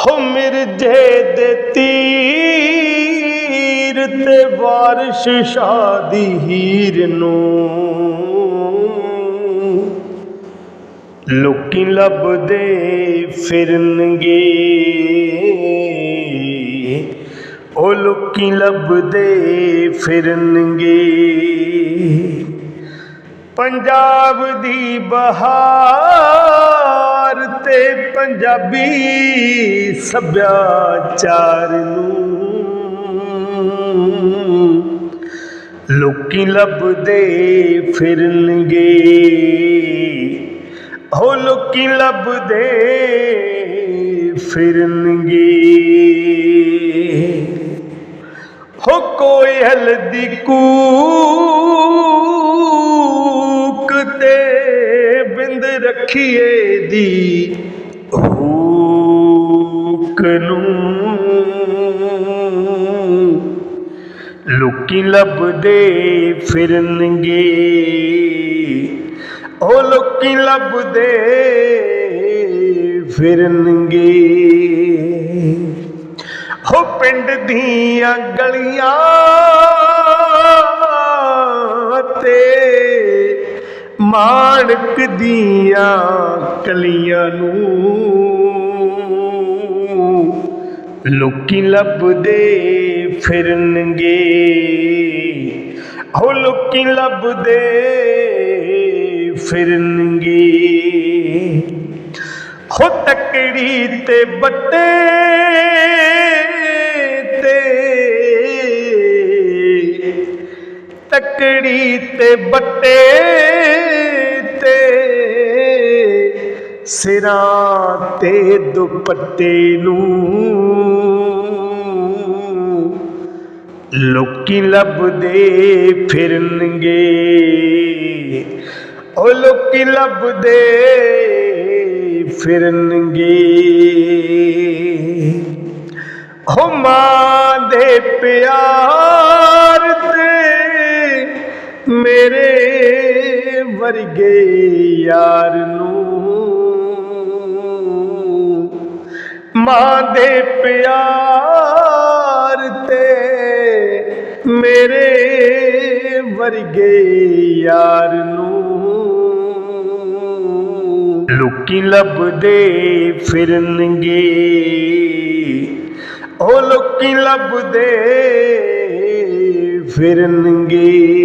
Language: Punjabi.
ਹੋ ਮਿਰਜੇ ਦੇ ਤੀਰ ਤੇ ਬਾਰਿਸ਼ ਸ਼ਾਦੀ ਹੀਰ ਨੂੰ। ਲੋਕੀ ਲੱਭਦੇ ਫਿਰਨਗੇ। ਉਹ ਲੋਕੀ ਲੱਭਦੇ ਫਿਰਨਗੇ। ਪੰਜਾਬ ਦੀ ਬਹਾਰ ਪੰਜਾਬੀ ਸੱਭਿਆਚਾਰ ਨੂੰ ਲੋਕੀ ਲੱਭਦੇ ਫਿਰਨਗੇ। ਹੋ ਲੋਕੀ ਲੱਭਦੇ ਫਿਰਨਗੇ। ਹੋ ਕੋਇਲ ਦੀ ਕੂਕ ਤੇ ਬਿੰਦ ਰੱਖੀਏ ਦੀ ਹੂਕ ਨੂੰ। ਲੋਕੀ ਲੱਭਦੇ ਫਿਰਨਗੇ। ਉਹ ਲੋਕੀ ਲੱਭਦੇ ਫਿਰਨਗੇ। ਹੋ ਪਿੰਡ ਦੀਆਂ ਗਲੀਆਂ। ਮਾਣਕ ਦੀਆਂ ਕਲੀਆਂ ਨੂੰ। ਲੋਕੀ ਲੱਭਦੇ ਫਿਰਨਗੇ। ਹੋ ਲੋਕੀ ਲੱਭਦੇ ਫਿਰਨਗੇ। ਹੋ ਤਕੜੀ ਤੇ ਬੱਟੇ ਤੇ। ਤਕੜੀ ਤੇ ਬੱਟੇ ਸਿਰਾਂ ਤੇ ਦੁਪੱਟੇ ਨੂੰ। ਲੋਕੀ ਲੱਭਦੇ ਫਿਰਨਗੇ। ਉਹ ਲੋਕੀ ਲੱਭਦੇ ਫਿਰਨਗੇ। ਹੋ ਮਾਂ ਦੇ ਪਿਆਰ ਤੇ ਮੇਰੇ ਵਰਗੇ ਯਾਰ ਨੂੰ। ਮਾਂ ਦੇ ਪਿਆਰ ਤੇ ਮੇਰੇ ਵਰਗੇ ਯਾਰ ਨੂੰ ਲੋਕੀ ਲੱਭਦੇ ਫਿਰਨਗੇ। ਉਹ ਲੋਕੀ ਲੱਭਦੇ ਫਿਰਨਗੇ।